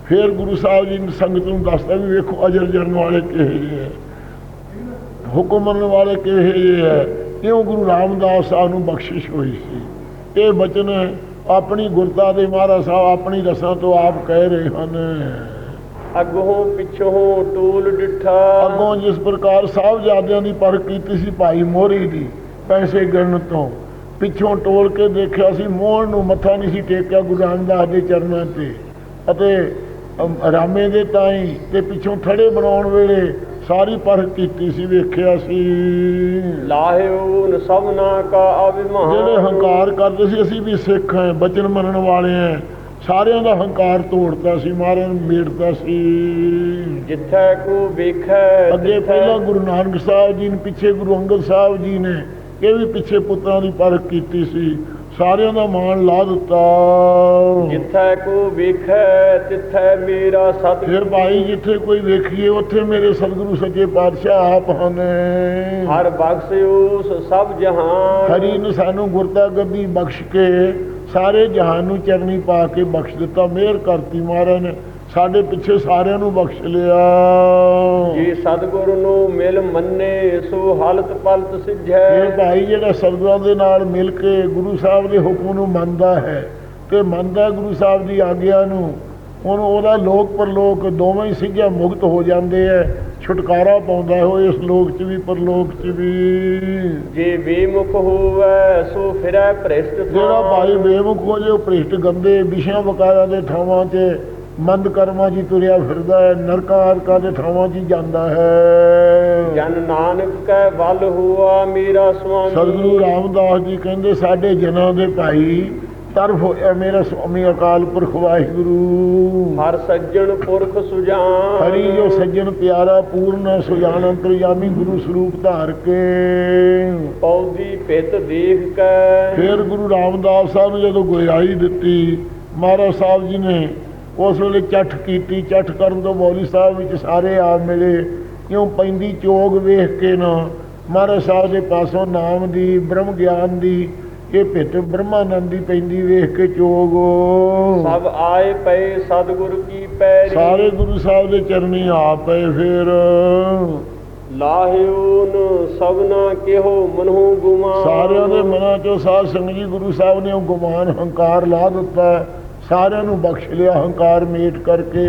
ਫਿਰ ਗੁਰੂ ਸਾਹਿਬ ਜੀ ਨੇ ਸੰਗਤ ਨੂੰ ਦੱਸਦਾ ਵੀ ਵੇਖੋ, ਅਜਰ ਜਰਨ ਵਾਲੇ ਕਿਹੇ ਜਿਹੇ ਹੈ ਹੁਕਮ ਮੰਨਣ ਵਾਲੇ ਕਿਹੇ ਜਿਹੇ ਹੈ ਕਿਉਂ ਗੁਰੂ ਰਾਮਦਾਸ ਸਾਹਿਬ ਨੂੰ ਬਖਸ਼ਿਸ਼ ਹੋਈ ਸੀ। ਇਹ ਬਚਨ ਆਪਣੀ ਗੁਰਤਾ ਦੇ ਮਹਾਰਾਜ ਸਾਹਿਬ ਆਪਣੀ ਰਸਾਂ ਤੋਂ ਆਪ ਕਹਿ ਰਹੇ ਹਨ। ਅਗੋਂ ਪਿਛੋਂ ਟੂਲ ਡਿਠਾ। ਅੱਗੋਂ ਜਿਸ ਪ੍ਰਕਾਰ ਸਾਹਿਬਜ਼ਾਦਿਆਂ ਦੀ ਪਰਖ ਕੀਤੀ ਸੀ ਭਾਈ ਮੋਹਰੀ ਦੀ ਪੈਸੇ ਗਿਣਨ ਤੋਂ ਪਿੱਛੋਂ ਟੋਲ ਕੇ ਦੇਖਿਆ ਸੀ ਮੋਹਣ ਨੂੰ ਮੱਥਾ ਨਹੀਂ ਸੀ ਟੇਕਿਆ ਗੁਰੂ ਰਾਮਦਾਸ ਦੇ ਚਰਨਾਂ ਤੇ। ਅਤੇ ਰਾਮੇ ਦੇ ਤਾਈ ਤੇ ਪਿੱਛੋਂ ਥੜੇ ਬਣਾਉਣ ਵੇਲੇ ਸਾਰੀ ਪਰਖ ਕੀਤੀ ਸੀ ਵੇਖਿਆ ਸੀ। ਲਾਹਿਓ ਨ ਸਭਨਾ ਕਾ ਅਭਿਮਾਨ। ਜਿਹੜੇ ਹੰਕਾਰ ਕਰਦੇ ਸੀ ਅਸੀਂ ਵੀ ਸਿੱਖ ਹਾਂ ਬਚਨ ਮੰਨਣ ਵਾਲੇ ਹਾਂ ਸਾਰਿਆਂ ਦਾ ਹੰਕਾਰ ਤੋੜਤਾ ਸੀ ਮਾਰਿਆਂ ਨੂੰ ਮੇੜਤਾ ਸੀ। ਜਿੱਥੈ ਕੋ ਵੇਖੈ ਅੱਗੇ ਪਹਿਲਾਂ ਗੁਰੂ ਨਾਨਕ ਸਾਹਿਬ ਜੀ ਨੇ ਪਿੱਛੇ ਗੁਰੂ ਅੰਗਦ ਸਾਹਿਬ ਜੀ ਨੇ ਇਹ ਵੀ ਪਿੱਛੇ ਪੁੱਤਰਾਂ ਦੀ ਪਰਖ ਕੀਤੀ ਸੀ। ਸਾਰਿਆਂ ਦਾ ਮਾਣ ਲਾ ਦਿੱਤਾ। ਜਿੱਥੈ ਕੋ ਵੇਖੈ ਤਿੱਥੈ ਮੇਰਾ ਸਤ ਫਿਰ ਭਾਈ ਜਿੱਥੇ ਕੋਈ ਵੇਖੀਏ ਉੱਥੇ ਮੇਰੇ ਸਤਿਗੁਰੂ ਸੱਚੇ ਪਾਤਸ਼ਾਹ ਆਪ ਹਨ। ਹਰ ਬਖਸ਼ਿਓਸ ਸਭ ਜਹਾਨ। ਹਰੀ ਨੇ ਸਾਨੂੰ ਗੁਰਤਾ ਗੱਦੀ ਬਖਸ਼ ਕੇ ਸਾਰੇ ਜਹਾਨ ਨੂੰ ਚਰਨੀ ਪਾ ਕੇ ਬਖਸ਼ ਦਿੱਤਾ ਮਿਹਰ ਕਰਤੀ ਮਹਾਰਾਜ ਨੇ। ਸਾਡੇ ਪਿੱਛੇ ਸਾਰਿਆਂ ਨੂੰ ਬਖਸ਼ ਲਿਆ। ਜੇ ਸਤਿਗੁਰ ਨੂੰ ਮਿਲ ਮੰਨੇ ਸੋ ਹਲਤ ਪਲਤ ਇਹ ਸਿਝੈ ਭਾਈ ਜਿਹੜਾ ਸਤਿਗੁਰਾਂ ਦੇ ਨਾਲ ਮਿਲ ਕੇ ਗੁਰੂ ਸਾਹਿਬ ਦੇ ਹੁਕਮ ਨੂੰ ਮੰਨਦਾ ਹੈ ਤੇ ਮੰਨਦਾ ਗੁਰੂ ਸਾਹਿਬ ਦੀ ਆਗਿਆ ਨੂੰ ਉਹਨੂੰ ਉਹਦਾ ਲੋਕ ਪਰਲੋਕ ਦੋਵੇਂ ਸਿੱਝਾ ਮੁਕਤ ਹੋ ਜਾਂਦੇ ਐ ਛੁਟਕਾਰਾ ਪਾਉਂਦਾ ਹੋ ਇਸ ਲੋਕ 'ਚ ਵੀ ਪਰਲੋਕ 'ਚ ਵੀ। ਜੇ ਬੇਮੁਖ ਹੋਵੈ ਸੋ ਫਿਰੈ ਭ੍ਰਿਸ਼ਟ। ਜਿਹੜਾ ਭਾਈ ਬੇਮੁਖ ਹੋ ਜੇ ਭ੍ਰਿਸ਼ਟ ਗੰਦੇ ਵਿਸ਼ਿਆਂ ਵਕਾਰਾਂ ਦੇ ਥਾਵਾਂ 'ਤੇ ਮੰਦ ਕਰਮਾਂ 'ਚ ਹੀ ਤੁਰਿਆ ਫਿਰਦਾ ਹੈ ਨਰਕਾਂ ਆਦਿਕਾਂ ਦੇ ਥਾਵਾਂ 'ਚ ਜਾਂਦਾ ਹੈ। ਜਨ ਨਾਨਕ ਕੈ ਵੱਲ ਹੋਆ ਮੇਰਾ ਸੁਆਮੀ ਸਤਿਗੁਰੂ ਰਾਮਦਾਸ ਜੀ ਕਹਿੰਦੇ ਸਾਡੇ ਜਨਾਂ ਦੇ ਭਾਈ ਤਰਫ ਹੋਇਆ ਮੇਰਾ ਸੁਆਮੀ ਅਕਾਲ ਪੁਰਖ ਵਾਹਿਗੁਰੂ। ਹਰ ਸੱਜਣ ਪੁਰਖ ਸੁਜਾਨ। ਹਰੀ ਜੋ ਸੱਜਣ ਪਿਆਰਾ ਪੂਰਨ ਸੁਜਾਨ ਅੰਤਰਯਾਮੀ ਗੁਰੂ ਸਰੂਪ ਧਾਰ ਕੇ। ਪੌਦੀ ਪਿਤ ਦੇਖ ਕੈ। ਫਿਰ ਗੁਰੂ ਰਾਮਦਾਸ ਸਾਹਿਬ ਨੂੰ ਜਦੋਂ ਗੁਰਿਆਈ ਦਿੱਤੀ ਮਹਾਰਾਜ ਸਾਹਿਬ ਜੀ ਨੇ ਉਸ ਵੇਲੇ ਚੱਠ ਕੀਤੀ ਚੱਠ ਕਰਨ ਤੋਂ ਮੌਲੀ ਸਾਹਿਬ ਵਿੱਚ ਸਾਰੇ ਆ ਮਿਲੇ ਕਿਉਂ ਪੈਂਦੀ ਚੋਗ ਵੇਖ ਕੇ ਨਾ। ਮਹਾਰਾਜ ਸਾਹਿਬ ਦੇ ਪਾਸੋਂ ਨਾਮ ਦੀ ਬ੍ਰਹਮ ਗਿਆਨ ਦੀ ਇਹ ਭਿੱਤ ਬ੍ਰਹਮਾਨੰਦ ਦੀ ਪੈਂਦੀ ਵੇਖ ਕੇ ਚੋਗ। ਸਭ ਆਏ ਪਏ ਸਤਿਗੁਰ ਕੀ ਪੈਰੀ। ਸਾਰੇ ਗੁਰੂ ਸਾਹਿਬ ਦੇ ਚਰਨੀ ਆ ਪਏ ਫਿਰ। ਲਾਹਿਓ ਨ ਸਭਨਾ ਕਿਹੋ ਮਨਹੁ ਗੁਮਾਨ। ਸਾਰਿਆਂ ਦੇ ਮਨਾਂ ਚੋਂ ਸਾਧ ਸੰਗਤ ਜੀ ਗੁਰੂ ਸਾਹਿਬ ਨੇ ਉਹ ਗੁਮਾਨ ਹੰਕਾਰ ਲਾ ਦਿੱਤਾ ਸਾਰਿਆਂ ਨੂੰ ਬਖਸ਼ ਲਿਆ ਹੰਕਾਰ ਮੇਟ ਕਰਕੇ।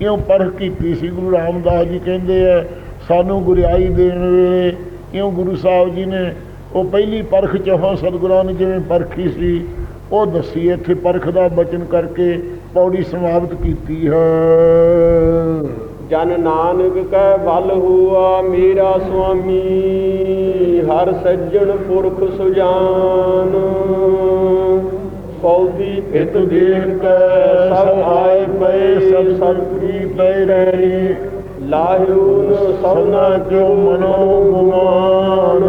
ਇਉਂ ਪਰਖ ਕੀਤੀ ਸੀ ਗੁਰੂ ਰਾਮਦਾਸ ਜੀ ਕਹਿੰਦੇ ਐ ਸਾਨੂੰ ਗੁਰਿਆਈ ਦੇਣ ਵੇਲੇ। ਇਉਂ ਗੁਰੂ ਸਾਹਿਬ ਜੀ ਨੇ ਉਹ ਪਹਿਲੀ ਪਰਖ ਚ ਹਾਂ ਸਤਿਗੁਰਾਂ ਨੇ ਜਿਵੇਂ ਪਰਖੀ ਸੀ, ਉਹ ਦੱਸੀ ਇੱਥੇ ਪਰਖ ਦਾ ਬਚਨ ਕਰਕੇ ਪੌੜੀ ਸਮਾਪਤ ਕੀਤੀ ਹੈ। ਜਨ ਨਾਨਕ ਕੈ ਵੱਲ ਹੁਆ ਮੇਰਾ ਸੁਆਮੀ, ਹਰ ਸੱਜਣ ਪੁਰਖ ਸੁਜਾਨ। ਪੌਦੀ ਪਿਤ ਦੇਖ ਕੈ ਸਭ ਆਏ ਪਏ, ਸਭ ਸਤਿਗੁਰੀ ਪੈ ਰਹਿਣੀ ਲਾਹਿਓ ਨ ਸਭਨਾ ਕਿਉ ਮਨੋ ਗੁਮਾਨ।